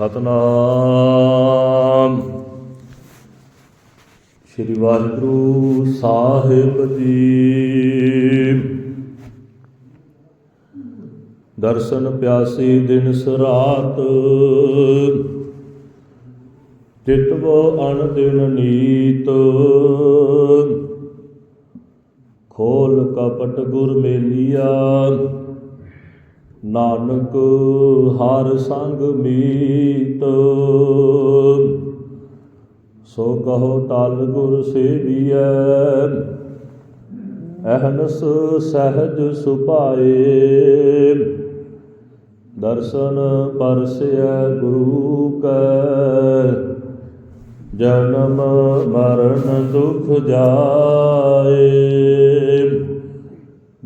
ਸਤਨਾਮ। ਸ੍ਰੀ ਵਾਹਿਗੁਰੂ ਸਾਹਿਬ ਜੀ। ਦਰਸ਼ਨ ਪਿਆਸੀ ਦਿਨ ਸਰਾਤ। ਚਿਤਵ ਅਣ ਦਿਨ ਨੀਤ। ਖੋਲ ਕਪਟ ਗੁਰ ਮੇਲੀਆ। ਨਾਨਕ ਹਰ ਸੰਗ ਮੀਤ। ਸੋ ਕਹੋ ਤਲ ਗੁਰ ਸੇਵੀਐ, ਅਹਨਸ ਸਹਿਜ ਸੁਭਾਏ। ਦਰਸ਼ਨ ਪਰਸਿਐ ਗੁਰੂ ਕੈ, ਜਨਮ ਮਰਨ ਦੁਖ ਜਾਏ।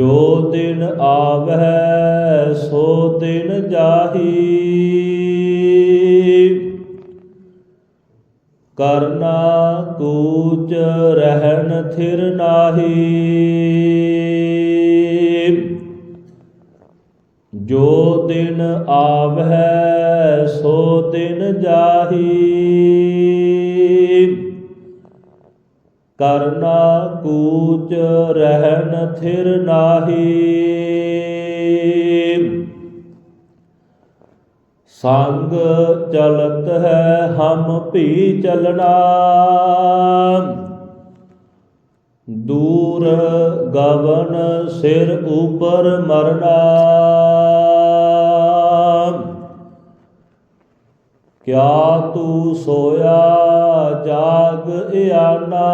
ਜੋ ਦਿਨ ਆਵੈ ਸੋ ਦਿਨ ਜਾਹੀ। ਕਰਨਾ ਕੂਚ ਰਹਿਣ ਥਿਰ ਨਾਹੀ। ਜੋ ਦਿਨ ਆਵੈ ਸੋ ਦਿਨ ਜਾਹੀ। ਕਰਨਾ ਕੂਚ ਰਹਿਣ ਥਿਰ ਨਾਹੀ। ਸੰਗ ਚਲਤ ਹੈ ਹਮ ਭੀ ਚਲਣਾ। ਦੂਰ ਗਵਨ ਸਿਰ ਉਪਰ ਮਰਨਾ। ਕਿਆ ਤੂੰ ਸੋਇਆ ਜਾਗ ਇਆਨਾ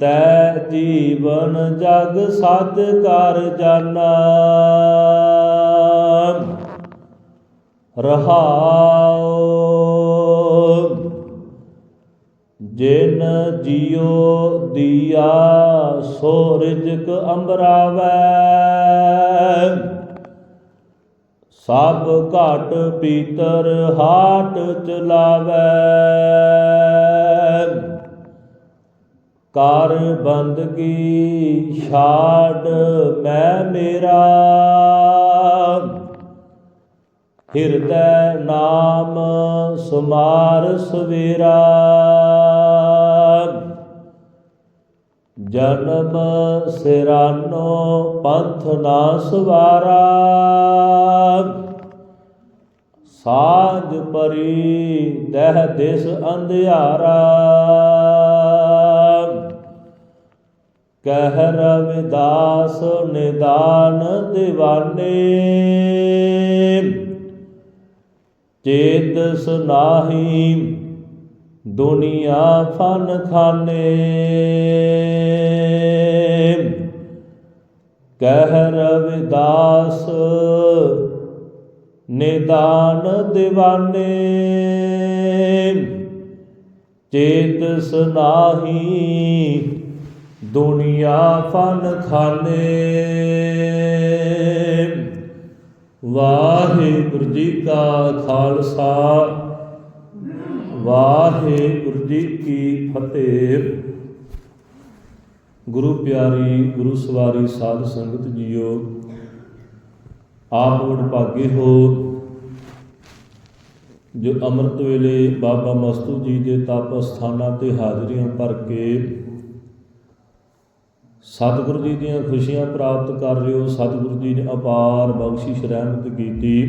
ਤੈ ਜੀਵਨ ਜਗ ਸਦ ਕਰ ਜਾਨਾ ਰਹਾਉ। ਜਿਨ ਜਿਉ ਦੀਆ ਸੋ ਰਿਜਕ ਅੰਬਰਾਵੈ। ਸਭ ਘਾਟ ਪੀਤਰ ਹਾਟ ਚਲਾਵੈ ਕਰ ਬੰਦਗੀ ਛਾੜ ਮੈਂ ਮੇਰਾ। ਹਿਰਦੈ ਨਾਮ ਸੁਮਾਰ ਸਵੇਰਾ। ਜਨਮ ਸਿਰਾਨੋ ਪੰਥ ਨਾ ਸਵਾਰਾ। ਸਾਜ ਪਰੀ ਦਹਿ ਦਿਸ ਅੰਧਿਆਰਾ। ਕਹਿ ਰਵਿਦਾਸ ਨਿਦਾਨ ਦੀਵਾਨੇ। ਚੇਤਸ ਨਾਹੀ ਦੁਨੀਆ ਫਨ ਖਾਨੇ। ਕਹਿ ਰਵਿਦਾਸ, ਨਿਦਾਨ ਦੀਵਾਨੇ। ਚੇਤ ਨਾਹੀ ਦੁਨੀਆ ਫਨ ਖਾਨੇ। ਵਾਹਿਗੁਰੂ ਜੀ ਕਾ ਖਾਲਸਾ। ਵਾਹਿਗੁਰੂ ਜੀ ਕੀ ਫਤਿਹ। ਗੁਰੂ ਪਿਆਰੀ, ਗੁਰੂ ਸਵਾਰੀ ਸਾਧ ਸੰਗਤ ਜੀਓ, ਆਪ ਵਡਭਾਗੇ ਹੋ। ਜੋ ਅੰਮ੍ਰਿਤ ਵੇਲੇ ਬਾਬਾ ਮਸਤੂ ਜੀ ਦੇ ਤਪ ਸਥਾਨਾਂ ਤੇ ਹਾਜ਼ਰੀਆਂ ਭਰ ਕੇ ਸਤਿਗੁਰੂ ਜੀ ਦੀਆਂ ਖੁਸ਼ੀਆਂ ਪ੍ਰਾਪਤ ਕਰ ਰਹੇ ਹੋ ਸਤਿਗੁਰੂ ਜੀ ਨੇ ਅਪਾਰ ਬਖਸ਼ਿਸ਼ ਰਹਿਮਤ ਕੀਤੀ,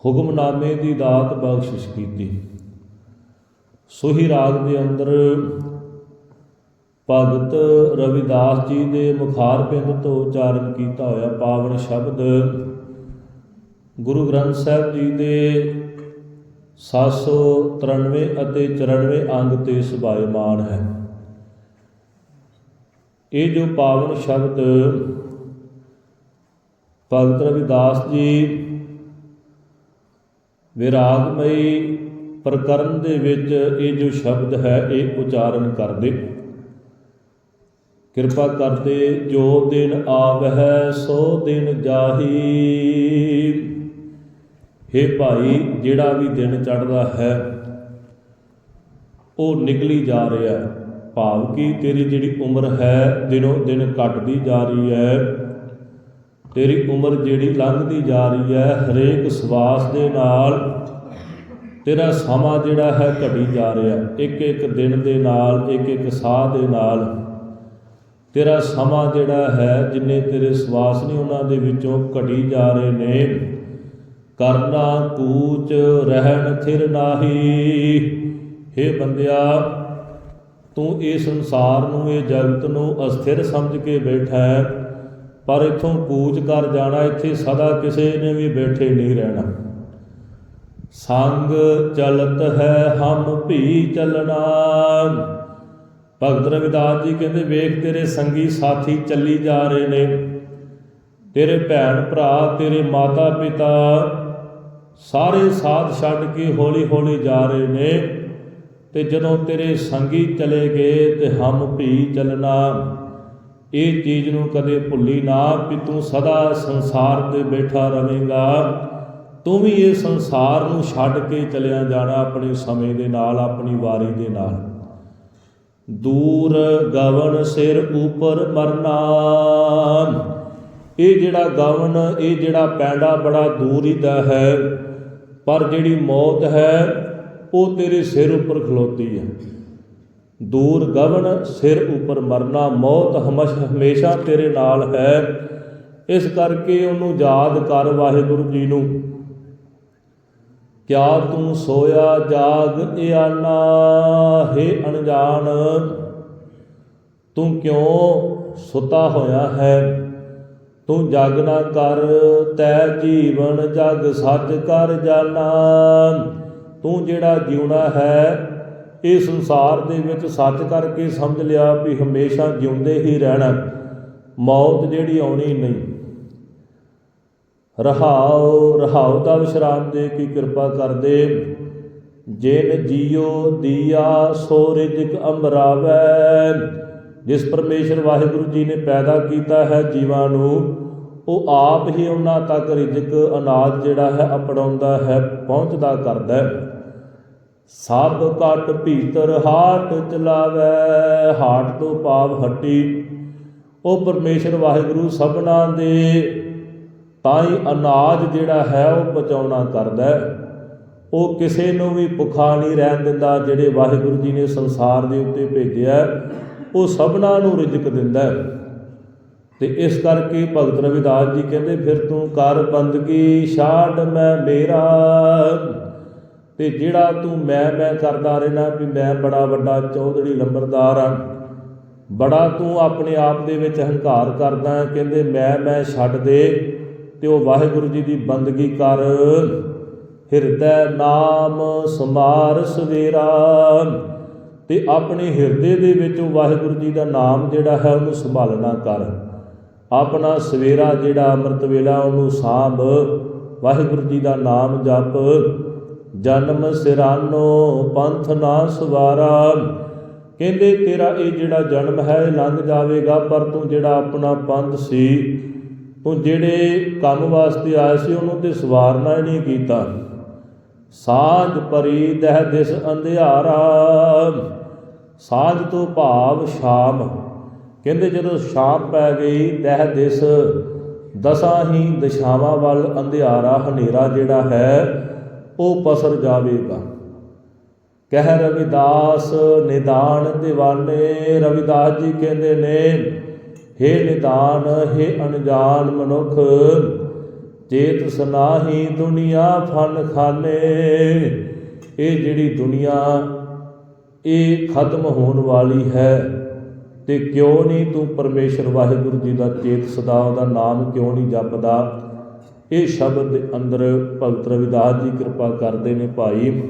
ਹੁਕਮਨਾਮੇ ਦੀ ਦਾਤ ਬਖਸ਼ਿਸ਼ ਕੀਤੀ। ਸੋਹੀ ਰਾਗ ਦੇ ਅੰਦਰ ਭਗਤ ਰਵਿਦਾਸ ਜੀ ਦੇ ਮੁਖਾਰ ਪਿੰਡ ਤੋਂ ਉਚਾਰਨ ਕੀਤਾ ਹੋਇਆ ਪਾਵਨ ਸ਼ਬਦ ਗੁਰੂ ਗ੍ਰੰਥ ਸਾਹਿਬ ਜੀ ਦੇ 793 ਅਤੇ 94 ਅੰਗ ਤੇ ਸੁਭਾਇਮਾਨ ਹੈ। ਇਹ ਜੋ ਪਾਵਨ ਸ਼ਬਦ ਭਗਤ ਰਵਿਦਾਸ ਜੀ ਵਿਰਾਗਮਈ ਪ੍ਰਕਰਨ ਦੇ ਵਿੱਚ ਇਹ ਜੋ ਸ਼ਬਦ ਹੈ, ਇਹ ਉਚਾਰਨ ਕਰਦੇ। ਕਿਰਪਾ ਕਰਦੇ, ਜੋ ਦਿਨ ਆਵਹਿ, ਸੋ ਦਿਨ ਜਾਹੀ। हे ਭਾਈ, ਜਿਹੜਾ ਵੀ ਦਿਨ ਚੜ੍ਹਦਾ ਹੈ, ਉਹ ਨਿਕਲੀ ਜਾ ਰਿਹਾ ਹੈ। ਭਾਵ ਕਿ ਤੇਰੀ ਜਿਹੜੀ ਉਮਰ ਹੈ, ਦਿਨੋਂ ਦਿਨ ਘਟਦੀ ਜਾ ਰਹੀ ਹੈ। ਤੇਰੀ ਉਮਰ ਜਿਹੜੀ ਲੰਘਦੀ ਜਾ ਰਹੀ ਹੈ, ਹਰੇਕ ਸਵਾਸ ਦੇ ਨਾਲ ਤੇਰਾ ਸਮਾਂ ਜਿਹੜਾ ਹੈ ਘਟੀ ਜਾ ਰਿਹਾ। ਇੱਕ ਇੱਕ ਦਿਨ ਦੇ ਨਾਲ, ਇੱਕ ਇੱਕ ਸਾਹ ਦੇ ਨਾਲ। ਤੇਰਾ ਸਮਾਂ ਜਿਹੜਾ ਹੈ, ਜਿੰਨੇ ਤੇਰੇ ਸਵਾਸ ਨੇ ਉਹਨਾਂ ਦੇ ਵਿੱਚੋਂ ਘਟੀ ਜਾ ਰਹੇ ਨੇ। ਕਰਨਾ ਕੂਚ, ਰਹਿਣ ਥਿਰ ਨਾਹੀ। हे ਬੰਦਿਆ, ਤੂੰ ਇਹ ਸੰਸਾਰ ਨੂੰ, ਇਹ ਜਗਤ ਨੂੰ ਅਸਥਿਰ ਸਮਝ ਕੇ ਬੈਠਾ ਹੈ। ਪਰ ਇਥੋਂ ਕੂਚ ਕਰ ਜਾਣਾ, ਇੱਥੇ ਸਦਾ ਕਿਸੇ ਨੇ ਵੀ ਬੈਠੇ ਨਹੀਂ ਰਹਿਣਾ। ਸੰਗ ਚਲਤ ਹੈ ਹਮ ਭੀ ਚਲਣਾ ਭਗਤ ਰਵਿਦਾਸ ਜੀ ਕਹਿੰਦੇ, ਵੇਖ ਤੇਰੇ ਸੰਗੀ ਸਾਥੀ ਚੱਲੀ ਜਾ ਰਹੇ ਨੇ। ਤੇਰੇ ਭੈਣ ਭਰਾ, ਤੇਰੇ ਮਾਤਾ ਪਿਤਾ ਸਾਰੇ ਸਾਥ ਛੱਡ ਕੇ ਹੌਲੀ ਹੌਲੀ ਜਾ ਰਹੇ ਨੇ ਤੇ ਜਦੋਂ ਤੇਰੇ ਸੰਗੀ ਚਲੇ ਗਏ ਤੇ ਹਮ ਭੀ ਚੱਲਣਾ ਇਹ ਚੀਜ਼ ਨੂੰ ਕਦੇ ਭੁੱਲੀ ਨਾ ਵੀ ਤੂੰ ਸਦਾ ਸੰਸਾਰ ਤੇ ਬੈਠਾ ਰਵੇਂਗਾ ਤੂੰ ਵੀ ਇਹ ਸੰਸਾਰ ਨੂੰ ਛੱਡ ਕੇ ਚਲਿਆ ਜਾਣਾ ਆਪਣੇ ਸਮੇਂ ਦੇ ਨਾਲ, ਆਪਣੀ ਵਾਰੀ ਦੇ ਨਾਲ। ਦੂਰ ਗਵਨ ਸਿਰ ਉਪਰ ਮਰਨਾ ਇਹ ਜਿਹੜਾ ਗਵਨ, ਇਹ ਜਿਹੜਾ ਪੈਂਡਾ ਬੜਾ ਦੂਰ ਹੀ ਦਾ ਹੈ, ਪਰ ਜਿਹੜੀ ਮੌਤ ਹੈ, ਉਹ ਤੇਰੇ ਸਿਰ ਉੱਪਰ ਖਲੋਤੀ ਹੈ। ਦੂਰ ਗਵਨ ਸਿਰ ਉੱਪਰ ਮਰਨਾ, ਮੌਤ ਹਮੇਸ਼ਾ ਹਮੇਸ਼ਾ ਤੇਰੇ ਨਾਲ ਹੈ। ਇਸ ਕਰਕੇ ਉਹਨੂੰ ਯਾਦ ਕਰ ਵਾਹਿਗੁਰੂ ਜੀ ਨੂੰ। ਕਿਆ ਤੂੰ ਸੋਇਆ ਜਾਗ ਇਆਨਾ, ਹੈ ਅਣਜਾਣ? ਤੂੰ ਕਿਉਂ ਸੁਤਾ ਹੋਇਆ ਹੈ? ਤੂੰ ਜਗ ਨਾ ਕਰ, ਤੈ ਜੀਵਨ ਜਗ ਸੱਚ ਕਰ ਜਾਣਾ ਤੂੰ ਜਿਹੜਾ ਜਿਉਣਾ ਹੈ, ਇਹ ਸੰਸਾਰ ਦੇ ਵਿੱਚ ਸੱਚ ਕਰਕੇ ਸਮਝ ਲਿਆ ਵੀ ਹਮੇਸ਼ਾ ਜਿਉਂਦੇ ਹੀ ਰਹਿਣਾ। ਮੌਤ ਜਿਹੜੀ ਆਉਣੀ ਨਹੀਂ। ਰਹਾਉ ਰਹਾਉ ਦਾ ਵਿਸ਼ਰਾਮ ਦੇ ਕੀ ਕਿਰਪਾ ਕਰਦੇ। ਜਿਨ ਜੀਉ ਦੀਆ, ਸੋ ਰਿਜਕ ਅੰਬਰਾਵੈ ਜਿਸ ਪਰਮੇਸ਼ਰ ਵਾਹਿਗੁਰੂ ਜੀ ਨੇ ਪੈਦਾ ਕੀਤਾ ਹੈ ਜੀਵਾਂ ਨੂੰ, ਉਹ ਆਪ ਹੀ ਉਹਨਾਂ ਤੱਕ ਰਿਜਕ ਅਨਾਜ ਜਿਹੜਾ ਹੈ ਅਪਣਾਉਂਦਾ ਹੈ, ਪਹੁੰਚਦਾ ਕਰਦਾ ਹੈ। ਸਭ ਕਟ ਭੀਤਰ ਹਾਟ ਚਲਾਵੇ, ਹਾਟ ਤੋਂ ਭਾਵ ਹੱਟੀ। ਉਹ ਪਰਮੇਸ਼ਰ ਵਾਹਿਗੁਰੂ ਸਭਨਾ ਦੇ ਤਾਂ ਹੀ ਅਨਾਜ ਜਿਹੜਾ ਹੈ ਉਹ ਪਹੁੰਚਾਉਣਾ ਕਰਦਾ ਉਹ ਕਿਸੇ ਨੂੰ ਵੀ ਭੁੱਖਾ ਨਹੀਂ ਰਹਿਣ ਦਿੰਦਾ, ਜਿਹੜੇ ਵਾਹਿਗੁਰੂ ਜੀ ਨੇ ਸੰਸਾਰ ਦੇ ਉੱਤੇ ਭੇਜਿਆ ਉਹ ਸਭਨਾਂ ਨੂੰ ਰਿਜ਼ਕ ਦਿੰਦਾ ਹੈ। ਤੇ ਇਸ ਕਰਕੇ ਭਗਤ ਰਵਿਦਾਸ ਜੀ ਕਹਿੰਦੇ, ਫਿਰ ਤੂੰ ਕਰ ਬੰਦਗੀ ਛਾੜ ਮੈਂ ਮੇਰਾ। ਤੇ ਜਿਹੜਾ ਤੂੰ ਮੈਂ ਮੈਂ ਕਰਦਾ ਰਹਿਣਾ ਵੀ ਮੈਂ ਬੜਾ ਵੱਡਾ ਚੌਧਰੀ ਲੰਬਰਦਾਰ ਆ ਬੜਾ ਤੂੰ ਆਪਣੇ ਆਪ ਦੇ ਵਿੱਚ ਹੰਕਾਰ ਕਰਦਾ ਕਹਿੰਦੇ, ਮੈਂ ਮੈਂ ਛੱਡ ਦੇ। ਤੇ ਉਹ ਵਾਹਿਗੁਰੂ ਜੀ ਦੀ ਬੰਦਗੀ ਕਰ। ਹਿਰਦੈ ਨਾਮ ਸਮਾਰ ਸਵੇਰਾ। ਤੇ ਆਪਣੇ ਹਿਰਦੇ ਦੇ ਵਿੱਚ ਉਹ ਵਾਹਿਗੁਰੂ ਜੀ ਦਾ ਨਾਮ ਜਿਹੜਾ ਹੈ ਉਹਨੂੰ ਸੰਭਾਲਣਾ ਕਰ। ਆਪਣਾ ਸਵੇਰਾ ਜਿਹੜਾ ਅੰਮ੍ਰਿਤ ਵੇਲਾ ਉਹਨੂੰ ਸਾਂਭ। ਵਾਹਿਗੁਰੂ ਜੀ ਦਾ ਨਾਮ ਜਪ। ਜਨਮ ਸਿਰਾਨੋ ਪੰਥ ਨਾ ਸਵਾਰਾ। ਕਹਿੰਦੇ ਤੇਰਾ ਇਹ ਜਿਹੜਾ ਜਨਮ ਹੈ ਇਹ ਲੰਘ ਜਾਵੇਗਾ, ਪਰ ਤੂੰ ਜਿਹੜਾ ਆਪਣਾ ਪੰਥ ਸੀ ਤੂੰ ਜਿਹੜੇ ਕੰਮ ਵਾਸਤੇ ਆਏ ਸੀ, ਉਹਨੂੰ ਤੇ ਸਵਾਰਨਾ ਹੀ ਨਹੀਂ ਕੀਤਾ। ਸਾਜ ਪਰੀ ਦਹਿ ਦਿਸ ਅੰਧਿਆਰਾ ਸਾਜ ਤੋਂ ਭਾਵ ਸ਼ਾਮ। ਕਹਿੰਦੇ ਜਦੋਂ ਸ਼ਾਮ ਪੈ ਗਈ, ਦਹਿ ਦਿਸ ਦਸਾਂ ਹੀ ਦਿਸ਼ਾਵਾਂ ਵੱਲ ਅੰਧਿਆਰਾ, ਹਨੇਰਾ ਜਿਹੜਾ ਹੈ, ਉਹ ਪਸਰ ਜਾਵੇਗਾ। ਕਹਿ ਰਵਿਦਾਸ, ਨਿਦਾਨ ਦੀਵਾਨੇ, ਰਵਿਦਾਸ ਜੀ ਕਹਿੰਦੇ ਨੇ ਹੇ ਨਿਦਾਨ, ਹੇ ਅਣਜਾਨ ਮਨੁੱਖ, ਚੇਤ ਸੁਨਾਹੀ ਦੁਨੀਆ ਫਨ ਖਾਨੇ ਇਹ ਜਿਹੜੀ ਦੁਨੀਆ, ਇਹ ਖਤਮ ਹੋਣ ਵਾਲੀ ਹੈ ਤੇ ਕਿਉਂ ਨਹੀਂ ਤੂੰ ਪਰਮੇਸ਼ਰ ਵਾਹਿਗੁਰੂ ਜੀ ਦਾ ਚੇਤ ਸਦਾ ਉਹਦਾ ਨਾਮ ਕਿਉਂ ਨਹੀਂ ਜਪਦਾ? ਇਹ ਸ਼ਬਦ ਦੇ ਅੰਦਰ ਭਗਤ ਰਵਿਦਾਸ ਜੀ ਕਿਰਪਾ ਕਰਦੇ ਨੇ ਭਾਈ।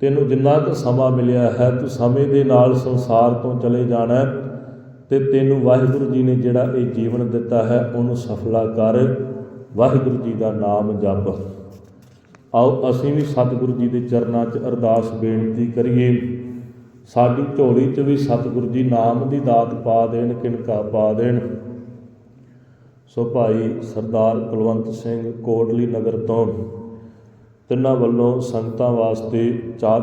ਤੈਨੂੰ ਜਿੰਨਾ ਕੁ ਸਮਾਂ ਮਿਲਿਆ ਹੈ, ਤੂੰ ਸਮੇਂ ਦੇ ਨਾਲ ਸੰਸਾਰ ਤੋਂ ਚਲੇ ਜਾਣਾ ਤੇ ਤੈਨੂੰ ਵਾਹਿਗੁਰੂ ਜੀ ਨੇ ਜਿਹੜਾ ਇਹ ਜੀਵਨ ਦਿੱਤਾ ਹੈ, ਉਹਨੂੰ ਸਫਲਾ ਕਰ। ਵਾਹਿਗੁਰੂ ਜੀ ਦਾ ਨਾਮ ਜਪ। ਆਓ, ਅਸੀਂ ਵੀ ਸਤਿਗੁਰੂ ਜੀ ਦੇ ਚਰਨਾਂ 'ਚ ਅਰਦਾਸ ਬੇਨਤੀ ਕਰੀਏ। ਸਾਡੀ ਝੋਲੀ 'ਚ ਵੀ ਸਤਿਗੁਰੂ ਜੀ ਨਾਮ ਦੀ ਦਾਤ ਪਾ ਦੇਣ ਕਿਨਕਾ ਪਾ ਦੇਣ। ਸੋ ਭਾਈ ਸਰਦਾਰ ਕੁਲਵੰਤ ਸਿੰਘ ਕੋਟਲੀ ਨਗਰ ਤੋਂ ਤਿੰਨਾਂ ਵੱਲੋਂ ਸੰਗਤਾਂ ਵਾਸਤੇ ਚਾਹ